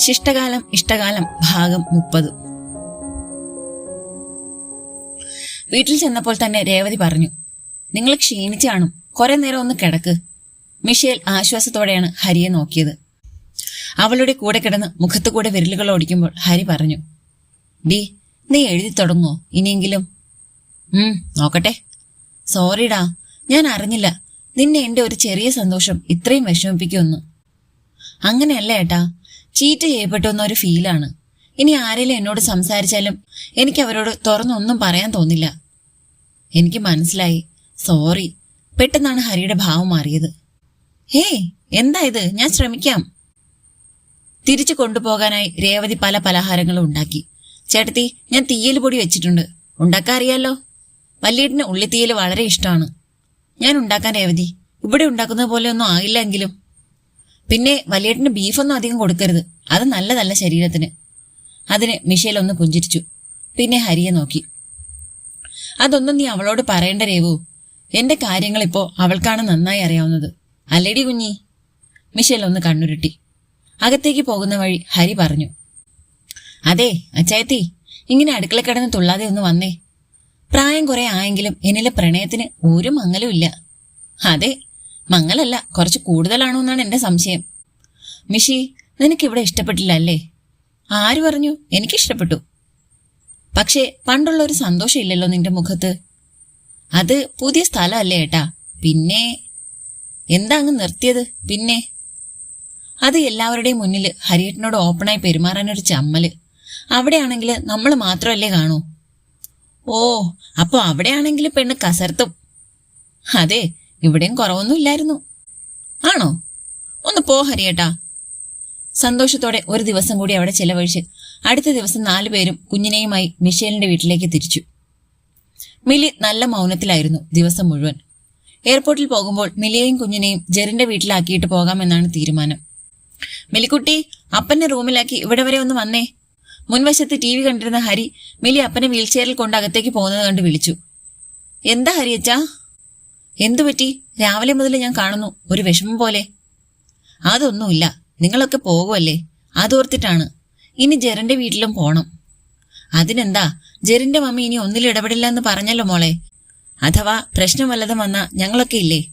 ശിഷ്ടകാലം ഇഷ്ടകാലം ഭാഗം മുപ്പത്. വീട്ടിൽ ചെന്നപ്പോൾ തന്നെ രേവതി പറഞ്ഞു നിങ്ങൾ ക്ഷീണിച്ചു കാണും കുറെ നേരം ഒന്ന് കിടക്ക്. മിഷേൽ ആശ്വാസത്തോടെയാണ് ഹരിയെ നോക്കിയത്. അവളുടെ കൂടെ കിടന്ന് മുഖത്തു കൂടെ വിരലുകൾ ഓടിക്കുമ്പോൾ ഹരി പറഞ്ഞു ഡി നീ എഴുതി തുടങ്ങോ? ഇനിയെങ്കിലും. ഉം നോക്കട്ടെ. സോറിടാ ഞാൻ അറിഞ്ഞില്ല. നിന്നെ എന്റെ ഒരു ചെറിയ സന്തോഷം ഇത്രയും വിഷമിപ്പിക്കുമെന്ന്. അങ്ങനെയല്ല ഏട്ടാ? ചീറ്റ് ചെയ്യപ്പെട്ടു എന്നൊരു ഫീലാണ് ഇനി ആരെങ്കിലും എന്നോട് സംസാരിച്ചാലും എനിക്ക് അവരോട് തുറന്നൊന്നും പറയാൻ തോന്നില്ല. എനിക്ക് മനസ്സിലായി. സോറി പെട്ടെന്നാണ് ഹരിയുടെ ഭാവം മാറിയത്. ഹേ എന്താ ഇത്? ഞാൻ ശ്രമിക്കാം. തിരിച്ചു കൊണ്ടുപോകാനായി രേവതി പല പലഹാരങ്ങളും ഉണ്ടാക്കി. ചേട്ടത്തി ഞാൻ തീയൽ പൊടി വെച്ചിട്ടുണ്ട്. ഉണ്ടാക്കാൻ അറിയാലോ? വല്യേട്ടിന് ഉള്ളിത്തീയൽ വളരെ ഇഷ്ടമാണ്. ഞാൻ ഉണ്ടാക്കാൻ രേവതി. ഇവിടെ ഉണ്ടാക്കുന്നത് പോലെ ഒന്നും ആയില്ല എങ്കിലും. പിന്നെ വലിയേട്ടിന് ബീഫൊന്നും അധികം കൊടുക്കരുത്. അത് നല്ലതല്ല ശരീരത്തിന്. അതിന് മിഷേൽ ഒന്ന് പുഞ്ചിരിച്ചു. പിന്നെ ഹരിയെ നോക്കി. അതൊന്നും നീ അവളോട് പറയേണ്ട രേവു. എന്റെ കാര്യങ്ങൾ ഇപ്പോ അവൾക്കാണ് നന്നായി അറിയാവുന്നത്. അല്ലേടി കുഞ്ഞി? മിഷേൽ ഒന്ന് കണ്ണുരുട്ടി. അകത്തേക്ക് പോകുന്ന വഴി ഹരി പറഞ്ഞു. അതെ അച്ചായത്തി ഇങ്ങനെ അടുക്കള കിടന്ന് തുള്ളാതെ ഒന്ന് വന്നേ. പ്രായം കുറെ ആയെങ്കിലും എന്നിലെ പ്രണയത്തിന് ഒരു മങ്ങലും ഇല്ല. അതെ മങ്ങലല്ല കുറച്ച് കൂടുതലാണോ എന്നാണ് എന്റെ സംശയം. മിഷി നിനക്കിവിടെ ഇഷ്ടപ്പെട്ടില്ല അല്ലേ? ആര് പറഞ്ഞു? എനിക്ക് ഇഷ്ടപ്പെട്ടു പക്ഷേ പണ്ടുള്ള ഒരു സന്തോഷമില്ലല്ലോ നിന്റെ മുഖത്ത്. അത് പുതിയ സ്ഥലമല്ലേ ഏട്ടാ? പിന്നെ എന്താ അങ്ങ് നിർത്തിയത്? പിന്നെ അത് എല്ലാവരുടെയും മുന്നിൽ ഹരിയേട്ടനോട് ഓപ്പണായി പെരുമാറാനൊരു ചമ്മൽ. അവിടെയാണെങ്കിൽ നമ്മൾ മാത്രമല്ലേ കാണൂ. ഓ അപ്പൊ അവിടെയാണെങ്കിൽ പെണ്ണ് കസർത്തും. അതെ ഇവിടെയും കുറവൊന്നും ഇല്ലായിരുന്നു. ആണോ? ഒന്ന് പോ ഹരിയേട്ടാ. സന്തോഷത്തോടെ ഒരു ദിവസം കൂടി അവിടെ ചെലവഴിച്ച് അടുത്ത ദിവസം നാലു നാലുപേരും കുഞ്ഞിനെയുമായി മിഷേലിന്റെ വീട്ടിലേക്ക് തിരിച്ചു. മിലി നല്ല മൗനത്തിലായിരുന്നു ദിവസം മുഴുവൻ. എയർപോർട്ടിൽ പോകുമ്പോൾ മിലിയെയും കുഞ്ഞിനെയും ജെറിന്റെ വീട്ടിലാക്കിയിട്ട് പോകാമെന്നാണ് തീരുമാനം. മിലിക്കുട്ടി അപ്പന്റെ റൂമിലാക്കി ഇവിടെ വരെ ഒന്ന് വന്നേ. മുൻവശത്ത് ടി വി കണ്ടിരുന്ന ഹരി മിലി അപ്പനെ വീൽചെയറിൽ കൊണ്ട് അകത്തേക്ക് പോകുന്നത് കണ്ട് വിളിച്ചു. എന്താ ഹരിയച്ചാ? എന്തു പറ്റി? രാവിലെ മുതൽ ഞാൻ കാണുന്നു ഒരു വിഷമം പോലെ. അതൊന്നുമില്ല. നിങ്ങളൊക്കെ പോകുമല്ലേ അതോർത്തിട്ടാണ്. ഇനി ജെറിന്റെ വീട്ടിലും പോണം. അതിനെന്താ? ജെറിന്റെ മമ്മി ഇനി ഒന്നിലും ഇടപെടില്ല എന്ന് പറഞ്ഞല്ലോ മോളെ. അഥവാ പ്രശ്നം വല്ലതും വന്നാ ഞങ്ങളൊക്കെ ഇല്ലേ?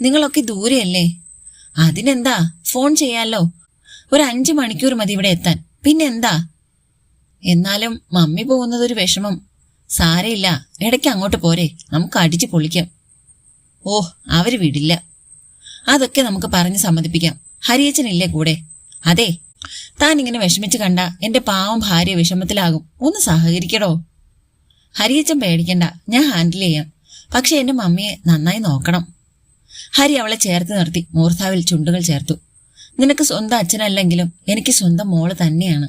നിങ്ങളൊക്കെ ദൂരെയല്ലേ? അതിനെന്താ? ഫോൺ ചെയ്യാലോ? ഒരു അഞ്ചു മണിക്കൂർ മതി ഇവിടെ എത്താൻ. പിന്നെന്താ? എന്നാലും മമ്മി പോകുന്നത് ഒരു വിഷമം. സാരയില്ല. ഇടയ്ക്ക് അങ്ങോട്ട് പോരെ. നമുക്ക് അടിച്ചു പൊളിക്കാം. ഓ അവർ വിടില്ല. അതൊക്കെ നമുക്ക് പറഞ്ഞ് സമ്മതിപ്പിക്കാം. ഹരിയച്ചനില്ലേ കൂടെ? അതെ. താൻ ഇങ്ങനെ വിഷമിച്ച് കണ്ട എന്റെ പാവം ഭാര്യ വിഷമത്തിലാകും. ഒന്ന് സഹകരിക്കടോ. ഹരിയച്ചൻ പേടിക്കണ്ട. ഞാൻ ഹാൻഡിൽ ചെയ്യാം. പക്ഷെ എന്റെ മമ്മിയെ നന്നായി നോക്കണം. ഹരി അവളെ ചേർത്ത് നിർത്തി. മൂർധാവിൽ ചുണ്ടുകൾ ചേർത്തു. നിനക്ക് സ്വന്തം അച്ഛനല്ലെങ്കിലും എനിക്ക് സ്വന്തം മോൾ തന്നെയാണ്.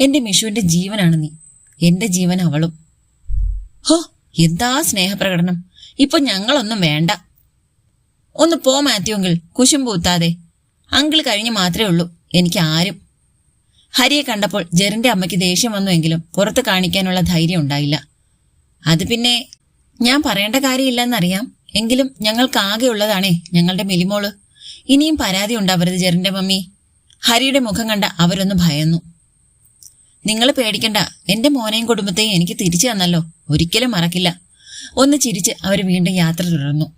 എന്റെ മിഷുവിന്റെ ജീവനാണ് നീ. എന്റെ ജീവൻ അവളും. ഹോ എന്താ സ്നേഹപ്രകടനം? ഇപ്പൊ ഞങ്ങളൊന്നും വേണ്ട. ഒന്ന് പോ മാത്യുവെങ്കിൽ. കുശുമ്പൂത്താതെ അങ്കിൾ കഴിഞ്ഞ് മാത്രമേ ഉള്ളൂ. എനിക്ക് ആരും. ഹരിയെ കണ്ടപ്പോൾ ജെറിന്റെ അമ്മയ്ക്ക് ദേഷ്യം വന്നുവെങ്കിലും പുറത്ത് കാണിക്കാനുള്ള ധൈര്യം ഉണ്ടായില്ല. അത് പിന്നെ ഞാൻ പറയേണ്ട കാര്യമില്ലെന്നറിയാം. എങ്കിലും ഞങ്ങൾക്ക് ആകെ ഉള്ളതാണേ ഞങ്ങളുടെ മിലിമോൾ. ഇനിയും പരാതി ഉണ്ടാവരുത് ജെറിന്റെ മമ്മി. ഹരിയുടെ മുഖം കണ്ട അവരൊന്ന് ഭയന്നു. നിങ്ങൾ പേടിക്കണ്ട. എന്റെ മോനെയും കുടുംബത്തെയും എനിക്ക് തിരിച്ചു തന്നല്ലോ. ഒരിക്കലും മറക്കില്ല. ഒന്ന് ചിരിച്ച് അവർ വീണ്ടും യാത്ര തുടർന്നു.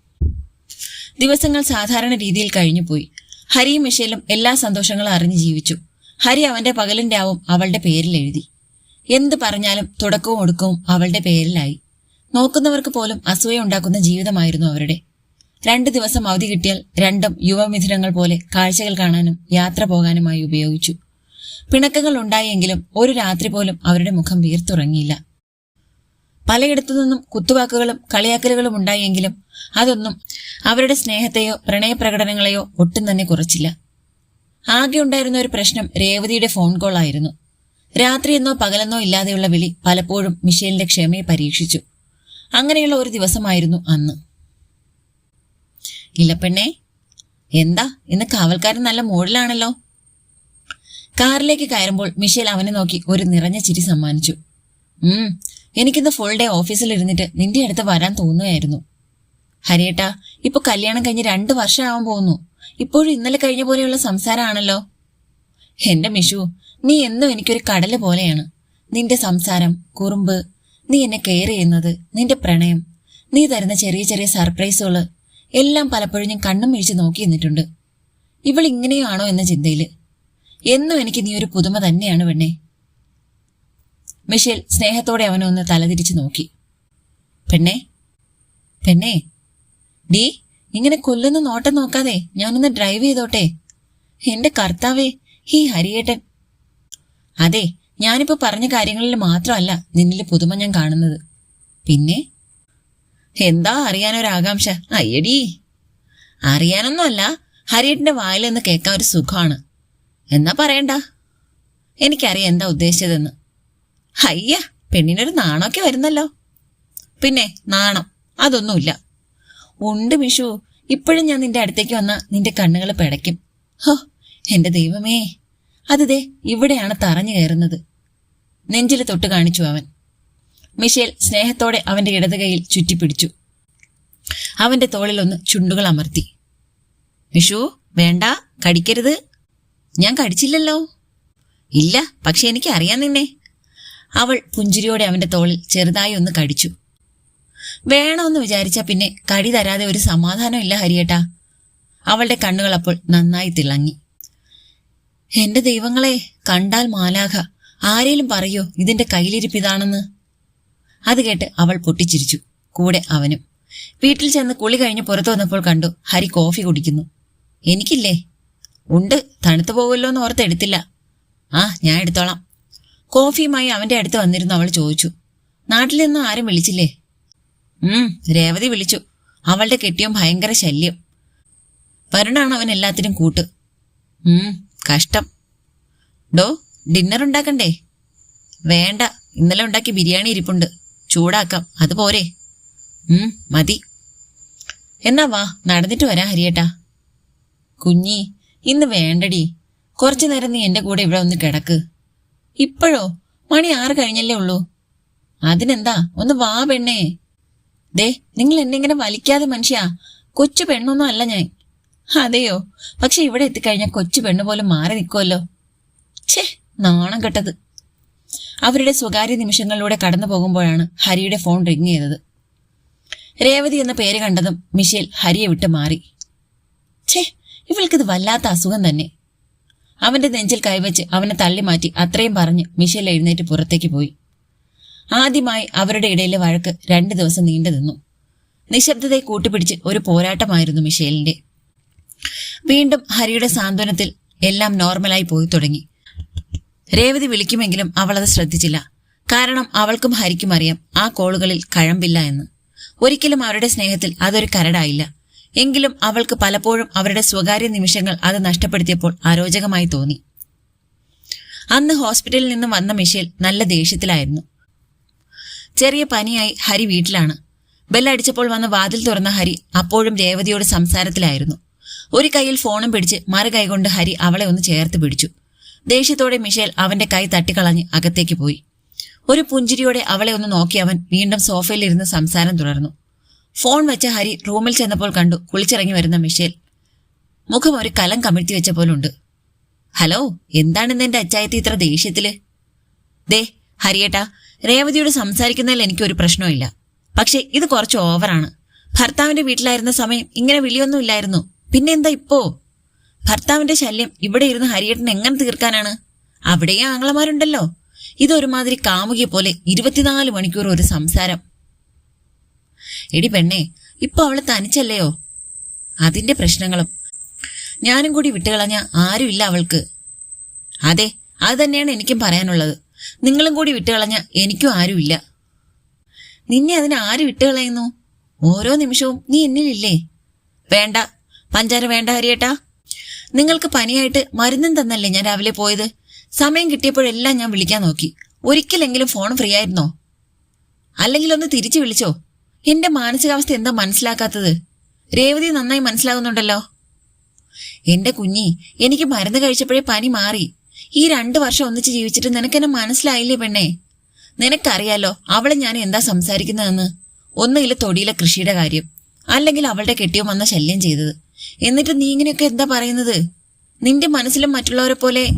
ദിവസങ്ങൾ സാധാരണ രീതിയിൽ കഴിഞ്ഞുപോയി ഹരിയും മിഷേലും എല്ലാ സന്തോഷങ്ങളും അറിഞ്ഞു ജീവിച്ചു. ഹരി അവന്റെ പകലിന്റെ ആവും അവളുടെ പേരിൽ എഴുതി. എന്ത് പറഞ്ഞാലും തുടക്കവും ഒടുക്കവും അവളുടെ പേരിലായി. നോക്കുന്നവർക്ക് പോലും അസൂയ ഉണ്ടാക്കുന്ന ജീവിതമായിരുന്നു അവരുടെ. രണ്ട് ദിവസം അവധി കിട്ടിയാൽ രണ്ടും യുവമിഥുനങ്ങൾ പോലെ കാഴ്ചകൾ കാണാനും യാത്ര പോകാനുമായി ഉപയോഗിച്ചു. പിണക്കങ്ങൾ ഉണ്ടായെങ്കിലും ഒരു രാത്രി പോലും അവരുടെ മുഖം വീർത്തുറങ്ങിയില്ല. പലയിടത്തു നിന്നും കുത്തുവാക്കുകളും കളിയാക്കലുകളും ഉണ്ടായെങ്കിലും അതൊന്നും അവരുടെ സ്നേഹത്തെയോ പ്രണയപ്രകടനങ്ങളെയോ ഒട്ടും തന്നെ കുറച്ചില്ല. ആകെ ഉണ്ടായിരുന്ന ഒരു പ്രശ്നം രേവതിയുടെ ഫോൺ കോൾ ആയിരുന്നു. രാത്രിയെന്നോ പകലെന്നോ ഇല്ലാതെയുള്ള വിളി പലപ്പോഴും മിഷേലിന്റെ ക്ഷമയെ പരീക്ഷിച്ചു. അങ്ങനെയുള്ള ഒരു ദിവസമായിരുന്നു അന്ന്. ഇല്ലപ്പെണ്ണേ എന്താ? ഇന്ന് കാവൽക്കാരൻ നല്ല മൂഡിലാണല്ലോ. കാറിലേക്ക് കയറുമ്പോൾ മിഷേൽ അവനെ നോക്കി ഒരു നിറഞ്ഞ ചിരി സമ്മാനിച്ചു. ഉം എനിക്കിന്ന് ഫുൾ ഡേ ഓഫീസിൽ ഇരുന്നിട്ട് നിന്റെ അടുത്ത് വരാൻ തോന്നുകയായിരുന്നു. ഹരിയേട്ട ഇപ്പൊ കല്യാണം കഴിഞ്ഞ് രണ്ടു വർഷമാവാൻ പോകുന്നു. ഇപ്പോഴും ഇന്നലെ കഴിഞ്ഞ പോലെയുള്ള സംസാരമാണല്ലോ. എന്റെ മിഷു നീ എന്നും എനിക്കൊരു കടൽ പോലെയാണ്. നിന്റെ സംസാരം കുറുമ്പ് നീ എന്നെ കെയർ ചെയ്യുന്നത് നിന്റെ പ്രണയം നീ തരുന്ന ചെറിയ ചെറിയ സർപ്രൈസുകൾ എല്ലാം പലപ്പോഴും ഞാൻ കണ്ണും വീഴ്ച നോക്കി നിന്നിട്ടുണ്ട്. ഇവൾ ഇങ്ങനെയാണോ എന്ന ചിന്തയിൽ. എന്നും എനിക്ക് നീ ഒരു പുതുമ തന്നെയാണ് പെണ്ണെ. മിഷേൽ സ്നേഹത്തോടെ അവനെ ഒന്ന് തലതിരിച്ചു നോക്കി. പെണ്ണേ പെണ്ണേ ഡീ ഇങ്ങനെ കൊല്ലുന്ന നോട്ടം നോക്കാതെ ഞാനൊന്ന് ഡ്രൈവ് ചെയ്തോട്ടെ? എന്റെ കർത്താവേ ഹീ ഹരിയേട്ടൻ. അതെ ഞാനിപ്പോ പറഞ്ഞ കാര്യങ്ങളിൽ മാത്രമല്ല നിന്നിൽ പുതുമ ഞാൻ കാണുന്നത്. പിന്നെ? എന്താ അറിയാനൊരാകാംക്ഷ? അയ്യടി അറിയാനൊന്നുമല്ല ഹരിയേട്ടന്റെ വായിൽ നിന്ന് കേൾക്കാൻ ഒരു സുഖമാണ്. എന്നാ പറയണ്ട. എനിക്കറിയാം എന്താ ഉദ്ദേശിച്ചതെന്ന്. അയ്യ പെണ്ണിനൊരു നാണമൊക്കെ വരുന്നല്ലോ. പിന്നെ നാണം അതൊന്നുമില്ല. ഉണ്ട് മിഷു ഇപ്പോഴും ഞാൻ നിന്റെ അടുത്തേക്ക് വന്ന നിന്റെ കണ്ണുകൾ പിടയ്ക്കും. ഹോ എന്റെ ദൈവമേ. അത് ദേ ഇവിടെയാണ് തറഞ്ഞു കയറുന്നത്. നെഞ്ചിൽ തൊട്ട് കാണിച്ചു അവൻ. മിഷേൽ സ്നേഹത്തോടെ അവന്റെ ഇടത് കൈയിൽ ചുറ്റിപ്പിടിച്ചു. അവന്റെ തോളിലൊന്ന് ചുണ്ടുകൾ അമർത്തി. മിഷു വേണ്ട കടിക്കരുത്. ഞാൻ കടിച്ചില്ലല്ലോ. ഇല്ല പക്ഷെ എനിക്ക് അറിയാം നിന്നെ. അവൾ പുഞ്ചിരിയോടെ അവന്റെ തോളിൽ ചെറുതായി ഒന്ന് കടിച്ചു. വേണമെന്ന് വിചാരിച്ച പിന്നെ കടി തരാതെ ഒരു സമാധാനം ഇല്ല ഹരിയേട്ടാ. അവളുടെ കണ്ണുകൾ അപ്പോൾ നന്നായി തിളങ്ങി. എന്റെ ദൈവങ്ങളെ കണ്ടാൽ മാലാഖ ആരേലും പറയോ ഇതിന്റെ കയ്യിലിരിപ്പിതാണെന്ന്? അത് കേട്ട് അവൾ പൊട്ടിച്ചിരിച്ചു. കൂടെ അവനും. വീട്ടിൽ ചെന്ന് കുളി കഴിഞ്ഞ് പുറത്തു വന്നപ്പോൾ കണ്ടു ഹരി കോഫി കുടിക്കുന്നു. എനിക്കില്ലേ? ഉണ്ട് തണുത്തു പോകുമല്ലോ എന്ന് ഓർത്ത് എടുത്തില്ല ആ ഞാൻ എടുത്തോളാം. കോഫിയുമായി അവന്റെ അടുത്ത് വന്നിരുന്നു. അവൾ ചോദിച്ചു നാട്ടിൽ നിന്നും ആരും വിളിച്ചില്ലേ? ഉം രേവതി വിളിച്ചു. അവളുടെ കെട്ടിയും ഭയങ്കര ശല്യം. വരുണാണ് അവൻ എല്ലാത്തിനും കൂട്ട്. ഉം കഷ്ടം. ഡോ ഡിന്നർ ഉണ്ടാക്കണ്ടേ? വേണ്ട ഇന്നലെ ഉണ്ടാക്കി ബിരിയാണി ഇരിപ്പുണ്ട്. ചൂടാക്കാം അത് പോരെ. ഉം മതി. എന്നാ വാ നടന്നിട്ട് വരാം ഹരിയേട്ടാ. കുഞ്ഞി ഇന്ന് വേണ്ടടി. കുറച്ചു നേരം നീ എന്റെ കൂടെ ഇവിടെ ഒന്ന് കിടക്ക്. ഇപ്പോഴോ? മണി ആറ് കഴിഞ്ഞല്ലേ ഉള്ളൂ. അതിനെന്താ? ഒന്ന് വാ പെണ്ണേ. ദേ നിങ്ങൾ എന്നെ ഇങ്ങനെ വലിക്കാതെ മനുഷ്യാ. കൊച്ചു പെണ്ണൊന്നും അല്ല ഞാൻ. അതെയോ? പക്ഷെ ഇവിടെ എത്തിക്കഴിഞ്ഞാൽ കൊച്ചു പെണ്ണ് പോലെ മാറി നിൽക്കുമല്ലോ ഛേ നാണം കെട്ടത്. അവരുടെ സ്വകാര്യ നിമിഷങ്ങളിലൂടെ കടന്നു പോകുമ്പോഴാണ് ഹരിയുടെ ഫോൺ റിങ് ചെയ്തത്. രേവതി എന്ന പേര് കണ്ടതും മിഷേൽ ഹരിയെ വിട്ട് മാറി. ഛേ ഇവൾക്കിത് വല്ലാത്ത അസുഖം തന്നെ. അവന്റെ നെഞ്ചിൽ കൈവച്ച് അവനെ തള്ളി മാറ്റി അത്രയും പറഞ്ഞ് മിഷേൽ എഴുന്നേറ്റ് പുറത്തേക്ക് പോയി. ആദ്യമായി അവരുടെ ഇടയിലെ വഴക്ക് രണ്ടു ദിവസം നീണ്ടു നിന്നു. നിശബ്ദതയെ കൂട്ടുപിടിച്ച് ഒരു പോരാട്ടമായിരുന്നു മിഷേലിന്റെ. വീണ്ടും ഹരിയുടെ സാന്ത്വനത്തിൽ എല്ലാം നോർമലായി പോയി തുടങ്ങി. രേവതി വിളിക്കുമെങ്കിലും അവൾ അത് ശ്രദ്ധിച്ചില്ല. കാരണം അവൾക്കും ഹരിക്കും അറിയാം ആ കോളുകളിൽ കഴമ്പില്ല എന്ന്. ഒരിക്കലും അവരുടെ സ്നേഹത്തിൽ അതൊരു കരടായില്ല. എങ്കിലും അവൾക്ക് പലപ്പോഴും അവരുടെ സ്വകാര്യ നിമിഷങ്ങൾ അത് നഷ്ടപ്പെടുത്തിയപ്പോൾ അരോചകമായി തോന്നി. അന്ന് ഹോസ്പിറ്റലിൽ നിന്ന് വന്ന മിഷേൽ നല്ല ദേഷ്യത്തിലായിരുന്നു. ചെറിയ പനിയായി ഹരി വീട്ടിലാണ്. ബെല്ലടിച്ചപ്പോൾ വന്ന് വാതിൽ തുറന്ന ഹരി അപ്പോഴും രേവതിയോട് സംസാരത്തിലായിരുന്നു. ഒരു കൈയിൽ ഫോണും പിടിച്ച് മറു കൈകൊണ്ട് ഹരി അവളെ ഒന്ന് ചേർത്ത് പിടിച്ചു. ദേഷ്യത്തോടെ മിഷേൽ അവന്റെ കൈ തട്ടിക്കളഞ്ഞ് അകത്തേക്ക് പോയി. ഒരു പുഞ്ചിരിയോടെ അവളെ ഒന്ന് നോക്കി അവൻ വീണ്ടും സോഫയിലിരുന്ന് സംസാരം തുടർന്നു. ഫോൺ വെച്ച ഹരി റൂമിൽ ചെന്നപ്പോൾ കണ്ടു കുളിച്ചിറങ്ങി വരുന്ന മിഷേൽ. മുഖം ഒരു കലം കമിഴ്ത്തി വെച്ച പോലുണ്ട്. ഹലോ എന്താണ് എന്റെ അച്ചായത്തി ഇത്ര ദേഷ്യത്തിൽ? ദേ ഹരിയേട്ടാ രേവതിയോട് സംസാരിക്കുന്നതിൽ എനിക്കൊരു പ്രശ്നമില്ല പക്ഷേ ഇത് കുറച്ച് ഓവറാണ്. ഭർത്താവിന്റെ വീട്ടിലായിരുന്ന സമയം ഇങ്ങനെ വിളിയൊന്നും ഇല്ലായിരുന്നു. പിന്നെ എന്താ ഇപ്പോ? ഭർത്താവിന്റെ ശല്യം ഇവിടെ ഇരുന്ന് ഹരിയേട്ടൻ എങ്ങനെ തീർക്കാനാണ്? അവിടെയും ആങ്ങളമാരുണ്ടല്ലോ. ഇതൊരുമാതിരി കാമുകിയെ പോലെ ഇരുപത്തിനാല് മണിക്കൂർ ഒരു സംസാരം എടി പെണ്ണേ ഇപ്പൊ അവൾ തനിച്ചല്ലയോ? അതിന്റെ പ്രശ്നങ്ങളും. ഞാനും കൂടി വിട്ടുകളഞ്ഞ ആരുമില്ല അവൾക്ക്. അതെ അത് തന്നെയാണ് എനിക്കും പറയാനുള്ളത്. നിങ്ങളും കൂടി വിട്ടുകളഞ്ഞ എനിക്കും ആരുമില്ല. നിന്നെ അതിന് ആര് വിട്ടുകളയുന്നു? ഓരോ നിമിഷവും നീ എന്നിലില്ലേ? വേണ്ട പഞ്ചാര വേണ്ട ഹരിയേട്ടാ. നിങ്ങൾക്ക് പനിയായിട്ട് മരുന്നും തന്നല്ലേ ഞാൻ രാവിലെ പോയത്? സമയം കിട്ടിയപ്പോഴെല്ലാം ഞാൻ വിളിക്കാൻ നോക്കി. ഒരിക്കലെങ്കിലും ഫോൺ ഫ്രീ ആയിരുന്നോ? അല്ലെങ്കിൽ ഒന്ന് തിരിച്ചു വിളിച്ചോ? എന്റെ മാനസികാവസ്ഥ എന്താ മനസ്സിലാക്കാത്തത്? രേവതി നന്നായി മനസ്സിലാകുന്നുണ്ടല്ലോ. എന്റെ കുഞ്ഞി എനിക്ക് മരുന്ന് കഴിച്ചപ്പോഴേ പനി മാറി. ഈ രണ്ടു വർഷം ഒന്നിച്ച് ജീവിച്ചിട്ട് നിനക്കെന്നെ മനസ്സിലായില്ലേ പെണ്ണേ? നിനക്കറിയാലോ അവളെ ഞാൻ എന്താ സംസാരിക്കുന്നതെന്ന്? ഒന്നുകിൽ തൊടിയിലെ കൃഷിയുടെ കാര്യം അല്ലെങ്കിൽ അവളുടെ കെട്ടിയോ വന്ന ശല്യം ചെയ്തത്. എന്നിട്ട് നീ ഇങ്ങനെയൊക്കെ എന്താ പറയുന്നത്? നിന്റെ മനസ്സിലും മറ്റുള്ളവരെ പോലെ?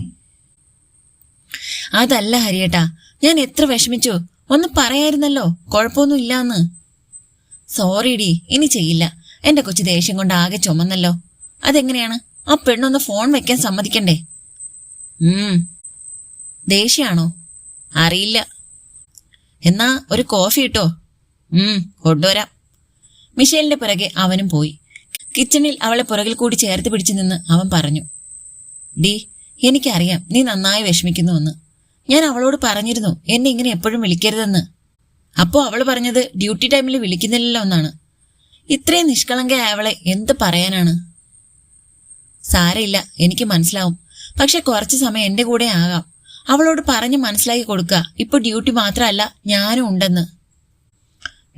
അതല്ല ഹരിയേട്ടാ ഞാൻ എത്ര വിഷമിച്ചു. ഒന്ന് പറയായിരുന്നല്ലോ കുഴപ്പമൊന്നും ഇല്ലാന്ന്. സോറിഡി ഇനി ചെയ്യില്ല. എന്റെ കൊച്ചു ദേഷ്യം കൊണ്ട് ആകെ ചുമന്നല്ലോ. അതെങ്ങനെയാണ്? ആ പെണ്ണൊന്ന് ഫോൺ വെക്കാൻ സമ്മതിക്കണ്ടേ? ഉം. ദേഷ്യാണോ? അറിയില്ല. എന്നാ ഒരു കോഫി ഇട്ടോ? ഉം കൊണ്ടുവരാം. മിഷേലിന്റെ പുറകെ അവനും പോയി. കിച്ചണിൽ അവളെ പുറകിൽ കൂടി ചേർത്ത് പിടിച്ചു നിന്ന് അവൻ പറഞ്ഞു. ഡി എനിക്കറിയാം നീ നന്നായി വിഷമിക്കുന്നുവെന്ന്. ഞാൻ അവളോട് പറഞ്ഞിരുന്നു എന്നെ ഇങ്ങനെ എപ്പോഴും വിളിക്കരുതെന്ന്. അപ്പോ അവൾ പറഞ്ഞത് ഡ്യൂട്ടി ടൈമിൽ വിളിക്കുന്നില്ലല്ലോ എന്നാണ്. ഇത്രയും നിഷ്കളങ്കയായ അവളെ എന്ത് പറയാനാണ്? സാരയില്ല എനിക്ക് മനസ്സിലാവും. പക്ഷെ കുറച്ച് സമയം എന്റെ കൂടെ ആകാം. അവളോട് പറഞ്ഞ് മനസ്സിലാക്കി കൊടുക്കുക. ഇപ്പൊ ഡ്യൂട്ടി മാത്രമല്ല ഞാനും ഉണ്ടെന്ന്.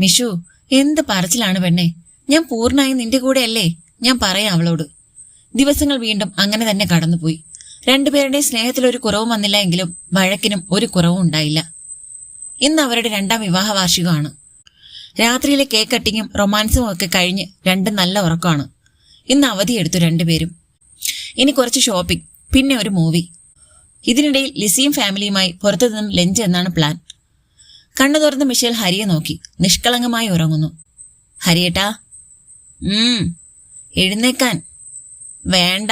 മിഷു എന്ത് പറച്ചിലാണ് പെണ്ണെ? ഞാൻ പൂർണമായും നിന്റെ കൂടെയല്ലേ? ഞാൻ പറയാം അവളോട്. ദിവസങ്ങൾ വീണ്ടും അങ്ങനെ തന്നെ കടന്നുപോയി. രണ്ടുപേരുടെയും സ്നേഹത്തിൽ ഒരു കുറവും വന്നില്ല എങ്കിലും വഴക്കിനും ഒരു കുറവും ഉണ്ടായില്ല. ഇന്ന് അവരുടെ രണ്ടാം വിവാഹ വാർഷികമാണ് രാത്രിയിലെ കേക്ക് കട്ടിങ്ങും റൊമാൻസും ഒക്കെ കഴിഞ്ഞ് രണ്ട് നല്ല ഉറക്കമാണ്. ഇന്ന് അവധിയെടുത്തു രണ്ടുപേരും. ഇനി കുറച്ച് ഷോപ്പിംഗ് പിന്നെ ഒരു മൂവി ഇതിനിടയിൽ ലിസിയും ഫാമിലിയുമായി പുറത്തു നിന്നും ലഞ്ച് എന്നാണ് പ്ലാൻ കണ്ണു തുറന്ന് മിഷേൽ ഹരിയെ നോക്കി നിഷ്കളങ്കമായി ഉറങ്ങുന്നു. ഹരിയേട്ടാ എഴുന്നേക്കാൻ. വേണ്ട.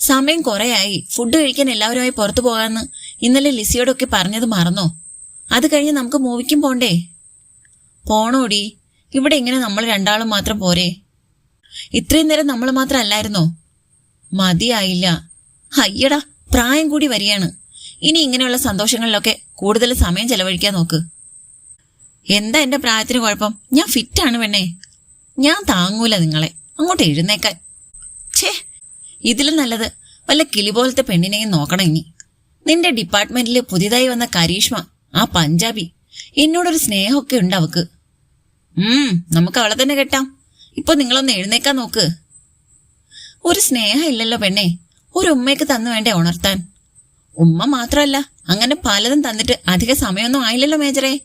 സമയം കുറേയായി. ഫുഡ് കഴിക്കാൻ എല്ലാവരുമായി പുറത്തു പോകാമെന്ന് ഇന്നലെ ലിസിയോടൊക്കെ പറഞ്ഞത് മറന്നോ? അത് കഴിഞ്ഞ് നമുക്ക് മൂവിക്കും പോണ്ടേ? പോണോടി. ഇവിടെ ഇങ്ങനെ നമ്മൾ രണ്ടാളും മാത്രം പോരെ. ഇത്രയും നേരം നമ്മൾ മാത്രം അല്ലായിരുന്നോ? മതിയായില്ല. അയ്യടാ പ്രായം കൂടി വരികയാണ്. ഇനി ഇങ്ങനെയുള്ള സന്തോഷങ്ങളിലൊക്കെ കൂടുതൽ സമയം ചെലവഴിക്കാൻ നോക്ക്. എന്താ എന്റെ പ്രായത്തിന് കുഴപ്പം? ഞാൻ ഫിറ്റാണ് പെണ്ണേ. ഞാൻ താങ്ങൂല നിങ്ങളെ. അങ്ങോട്ട് എഴുന്നേക്കാൻ. ഛേ ഇതിലും നല്ലത് വല്ല കിളി പോലത്തെ പെണ്ണിനെയും നോക്കണം ഇനി. നിന്റെ ഡിപ്പാർട്ട്മെന്റിൽ പുതിയതായി വന്ന കരീഷ്മ ആ പഞ്ചാബി എന്നോടൊരു സ്നേഹമൊക്കെ ഉണ്ട് അവക്ക്. ഉം നമുക്ക് അവളെ തന്നെ കെട്ടാം. ഇപ്പൊ നിങ്ങളൊന്ന് എഴുന്നേക്കാൻ നോക്ക്. ഒരു സ്നേഹം ഇല്ലല്ലോ പെണ്ണെ. ഒരു ഉമ്മയ്ക്ക് തന്നു വേണ്ടേ ഉണർത്താൻ. ഉമ്മ മാത്രമല്ല അങ്ങനെ പലതും തന്നിട്ട് അധിക സമയമൊന്നും ആയില്ലല്ലോ മേജറെ.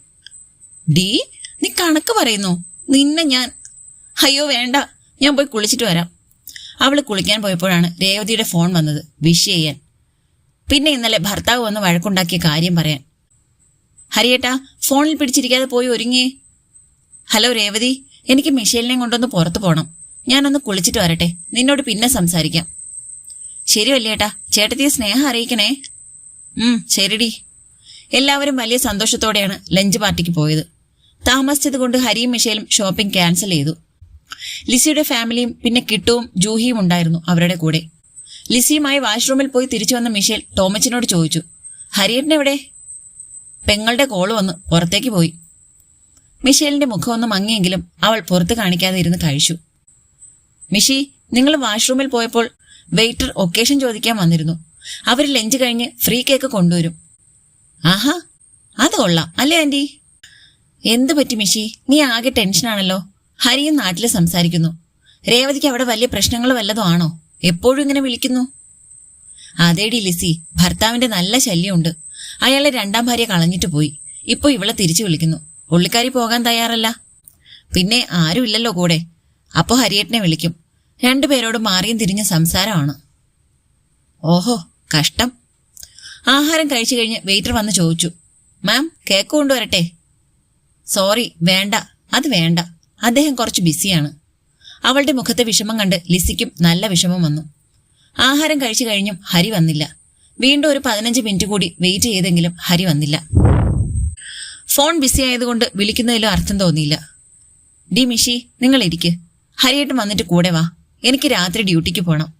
ഡീ നീ കണക്ക് പറയുന്നു. നിന്നെ ഞാൻ അയ്യോ വേണ്ട. ഞാൻ പോയി കുളിച്ചിട്ട് വരാം. അവൾ കുളിക്കാൻ പോയപ്പോഴാണ് രേവതിയുടെ ഫോൺ വന്നത് വിഷ് ചെയ്യാൻ. പിന്നെ ഇന്നലെ ഭർത്താവ് വന്ന് വഴക്കുണ്ടാക്കിയ കാര്യം പറയാൻ. ഹരിയേട്ടാ ഫോണിൽ പിടിച്ചിരിക്കാതെ പോയി ഒരുങ്ങിയേ ഹലോ രേവതി. എനിക്ക് മിഷേലിനെ കൊണ്ടൊന്ന് പുറത്തു പോകണം ഞാനൊന്ന് കുളിച്ചിട്ട് വരട്ടെ. നിന്നോട് പിന്നെ സംസാരിക്കാം. ശരി വല്യേട്ടാ. ചേട്ടത്തിയെ സ്നേഹം അറിയിക്കണേ. ഉം ശരിടി. എല്ലാവരും വലിയ സന്തോഷത്തോടെയാണ് ലഞ്ച് പാർട്ടിക്ക് പോയത്. താമസിച്ചത് കൊണ്ട് ഹരിയും മിഷേലും ഷോപ്പിംഗ് ക്യാൻസൽ ചെയ്തു. ലിസിയുടെ ഫാമിലിയും പിന്നെ കിട്ടുവും ജൂഹിയും ഉണ്ടായിരുന്നു അവരുടെ കൂടെ. ലിസിയുമായി വാഷ്റൂമിൽ പോയി തിരിച്ചു വന്ന മിഷേൽ ടോമച്ചിനോട് ചോദിച്ചു ഹരിയേട്ടൻ എവിടെ? പെങ്ങളുടെ കോൾ വന്ന് പുറത്തേക്ക് പോയി. മിഷേലിന്റെ മുഖം ഒന്ന് മങ്ങിയെങ്കിലും അവൾ പുറത്ത് കാണിക്കാതെ ഇരുന്ന് കഴിച്ചു. മിഷി നിങ്ങൾ വാഷ്റൂമിൽ പോയപ്പോൾ വെയിറ്റർ ഒക്കേഷൻ ചോദിക്കാൻ വന്നിരുന്നു. അവർ ലഞ്ച് കഴിഞ്ഞ് ഫ്രീ കേക്ക് കൊണ്ടുവരും. ആഹാ അത് കൊള്ളാം. അല്ലേ ആന്റി? എന്ത് പറ്റി മിഷി? നീ ആകെ ടെൻഷനാണല്ലോ ഹരിയും നാട്ടിൽ സംസാരിക്കുന്നു. രേവതിക്ക് അവിടെ വലിയ പ്രശ്നങ്ങൾ വല്ലതും ആണോ? എപ്പോഴും ഇങ്ങനെ വിളിക്കുന്നു? അതേടി ലിസി. ഭർത്താവിന്റെ നല്ല ശല്യമുണ്ട്. അയാളെ രണ്ടാം ഭാര്യ കളഞ്ഞിട്ട് പോയി. ഇപ്പൊ ഇവളെ തിരിച്ചു വിളിക്കുന്നു. പുള്ളിക്കാരി പോകാൻ തയ്യാറല്ല. പിന്നെ ആരുമില്ലല്ലോ കൂടെ. അപ്പോ ഹരിയേട്ടനെ വിളിക്കും. രണ്ടുപേരോട് മാറിയും തിരിഞ്ഞ സംസാരമാണ്. ഓഹോ കഷ്ടം. ആഹാരം കഴിച്ചു കഴിഞ്ഞ് വെയിറ്റർ വന്ന് ചോദിച്ചു. മാം കേക്ക് കൊണ്ടുവരട്ടെ? സോറി വേണ്ട. അത് വേണ്ട. അദ്ദേഹം കുറച്ച് ബിസിയാണ്. അവളുടെ മുഖത്തെ വിഷമം കണ്ട് ലിസിക്കും നല്ല വിഷമം വന്നു. ആഹാരം കഴിച്ചു കഴിഞ്ഞും ഹരി വന്നില്ല. വീണ്ടും ഒരു പതിനഞ്ച് മിനിറ്റ് കൂടി വെയിറ്റ് ചെയ്തെങ്കിലും ഹരി വന്നില്ല. ഫോൺ ബിസി ആയതുകൊണ്ട് വിളിക്കുന്നതിലും അർത്ഥം തോന്നിയില്ല. ഡി മിഷി നിങ്ങൾ ഇരിക്ക് ഹരിയേട്ടൻ വന്നിട്ട് കൂടെ വാ. എനിക്ക് രാത്രി ഡ്യൂട്ടിക്ക് പോകണം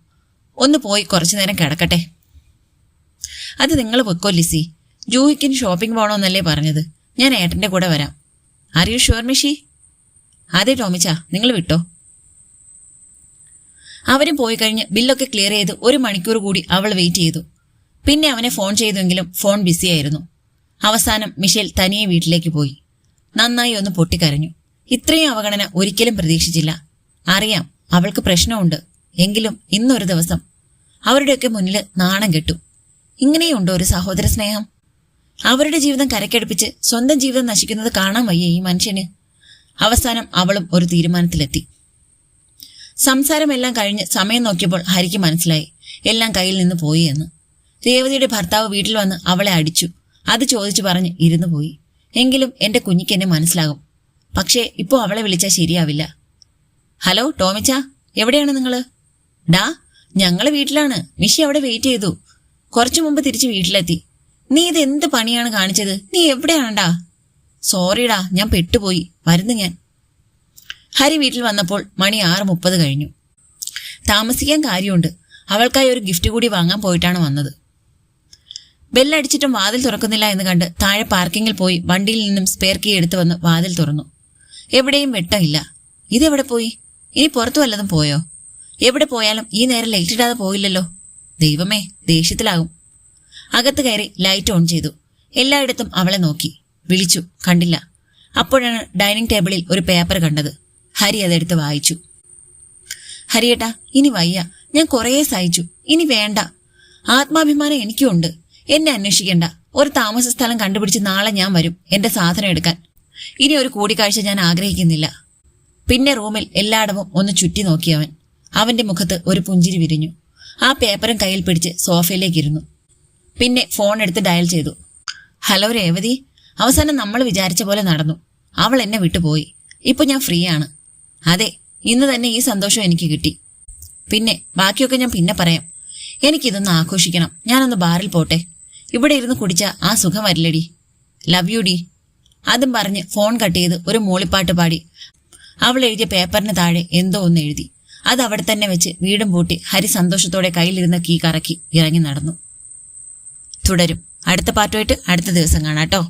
ഒന്ന് പോയി കുറച്ചു നേരം കിടക്കട്ടെ. അത് നിങ്ങൾ പൊക്കോ ലിസി. ജൂഹിക്കിന് ഷോപ്പിംഗ് പോകണമെന്നല്ലേ പറഞ്ഞത്. ഞാൻ ഏട്ടന്റെ കൂടെ വരാം. Are you sure Mishi? അതെ ടോമിച്ച. നിങ്ങൾ വിട്ടോ. അവരും പോയി കഴിഞ്ഞ് ബില്ലൊക്കെ ക്ലിയർ ചെയ്ത് ഒരു മണിക്കൂർ കൂടി അവൾ വെയിറ്റ് ചെയ്തു. പിന്നെ അവനെ ഫോൺ ചെയ്തെങ്കിലും ഫോൺ ബിസിയായിരുന്നു അവസാനം മിഷേൽ തനിയെ വീട്ടിലേക്ക് പോയി. നന്നായി ഒന്ന് പൊട്ടിക്കരഞ്ഞു. ഇത്രയും അവഗണന ഒരിക്കലും പ്രതീക്ഷിച്ചില്ല. അറിയാം അവൾക്ക് പ്രശ്നമുണ്ട്. എങ്കിലും ഇന്നൊരു ദിവസം അവരുടെയൊക്കെ മുന്നിൽ നാണം കെട്ടു. ഇങ്ങനെയുണ്ടോ ഒരു സഹോദര സ്നേഹം? അവരുടെ ജീവിതം കരക്കടുപ്പിച്ച് സ്വന്തം ജീവിതം നശിക്കുന്നത് കാണാൻ വയ്യ ഈ മനുഷ്യന്? അവസാനം അവളും ഒരു തീരുമാനത്തിലെത്തി. സംസാരമെല്ലാം കഴിഞ്ഞ് സമയം നോക്കിയപ്പോൾ ഹരിക്ക് മനസ്സിലായി. എല്ലാം കയ്യിൽ നിന്ന് പോയി എന്ന്. രേവതിയുടെ ഭർത്താവ് വീട്ടിൽ വന്ന് അവളെ അടിച്ചു. അത് ചോദിച്ചു പറഞ്ഞ് ഇരുന്നു പോയി. എങ്കിലും എന്റെ കുഞ്ഞിക്ക് എന്നെ മനസ്സിലാകും. പക്ഷേ ഇപ്പോ അവളെ വിളിച്ചാൽ ശരിയാവില്ല. ഹലോ ടോമിച്ച എവിടെയാണ് നിങ്ങൾ? ഡാ ഞങ്ങൾ വീട്ടിലാണ്. മിഷി അവിടെ വെയിറ്റ് ചെയ്തു. കുറച്ചു മുമ്പ് തിരിച്ച് വീട്ടിലെത്തി. നീ ഇത് എന്ത് പണിയാണ് കാണിച്ചത്? നീ എവിടെയാണ്ടാ സോറിടാ ഞാൻ പെട്ടുപോയി. വരുന്നു ഞാൻ. ഹരി വീട്ടിൽ വന്നപ്പോൾ മണി ആറ് മുപ്പത് കഴിഞ്ഞു. താമസിക്കാൻ കാര്യമുണ്ട്. അവൾക്കായി ഒരു ഗിഫ്റ്റ് കൂടി വാങ്ങാൻ പോയിട്ടാണ് വന്നത്. ബെല്ലടിച്ചിട്ടും വാതിൽ തുറക്കുന്നില്ല എന്ന് കണ്ട് താഴെ പാർക്കിങ്ങിൽ പോയി വണ്ടിയിൽ നിന്നും സ്പെയർ കീ എടുത്തു വന്ന് വാതിൽ തുറന്നു. എവിടെയും വെട്ടമില്ല. ഇതെവിടെ പോയി? ഇനി പുറത്തു വല്ലതും പോയോ? എവിടെ പോയാലും ഈ നേരം ലൈറ്റ് ഇടാതെ പോയില്ലല്ലോ ദൈവമേ ദേഷ്യത്തിലാകും. അകത്ത് കയറി ലൈറ്റ് ഓൺ ചെയ്തു. എല്ലായിടത്തും അവളെ നോക്കി. വിളിച്ചു. കണ്ടില്ല. അപ്പോഴാണ് ഡൈനിങ് ടേബിളിൽ ഒരു പേപ്പർ കണ്ടത്. ഹരി അതെടുത്ത് വായിച്ചു. ഹരിയേട്ടാ ഇനി വയ്യ. ഞാൻ കുറേ സഹിച്ചു. ഇനി വേണ്ട. ആത്മാഭിമാനം എനിക്കുണ്ട് എന്നെ അന്വേഷിക്കണ്ട. ഒരു താമസ സ്ഥലം കണ്ടുപിടിച്ച് നാളെ ഞാൻ വരും എന്റെ സാധനം എടുക്കാൻ. ഇനി ഒരു കൂടിക്കാഴ്ച ഞാൻ ആഗ്രഹിക്കുന്നില്ല. പിന്നെ റൂമിൽ എല്ലായിടവും ഒന്ന് ചുറ്റി നോക്കിയവൻ. അവന്റെ മുഖത്ത് ഒരു പുഞ്ചിരി വിരിഞ്ഞു. ആ പേപ്പറും കയ്യിൽ പിടിച്ച് സോഫയിലേക്ക് ഇരുന്നു. പിന്നെ ഫോൺ എടുത്ത് ഡയൽ ചെയ്തു. ഹലോ രേവതി അവസാനം നമ്മൾ വിചാരിച്ച പോലെ നടന്നു. അവൾ എന്നെ വിട്ടുപോയി. ഇപ്പൊ ഞാൻ ഫ്രീ ആണ്. അതെ ഇന്ന് തന്നെ ഈ സന്തോഷം എനിക്ക് കിട്ടി. പിന്നെ ബാക്കിയൊക്കെ ഞാൻ പിന്നെ പറയാം. എനിക്കിതൊന്ന് ആഘോഷിക്കണം. ഞാനൊന്ന് ബാറിൽ പോട്ടെ. ഇവിടെ ഇരുന്ന് കുടിച്ച ആ സുഖം വരില്ലടി. ലവ് യു ഡി അതും പറഞ്ഞ് ഫോൺ കട്ട് ചെയ്ത് ഒരു മൂളിപ്പാട്ട് പാടി. അവൾ എഴുതിയ പേപ്പറിന് താഴെ എന്തോ ഒന്ന് എഴുതി. അത് അവിടെ തന്നെ വെച്ച് വീടും പൂട്ടി ഹരി സന്തോഷത്തോടെ കയ്യിലിരുന്ന കീ കറക്കി ഇറങ്ങി നടന്നു. തുടരും. അടുത്ത പാട്ടുമായിട്ട് അടുത്ത ദിവസം കാണാട്ടോ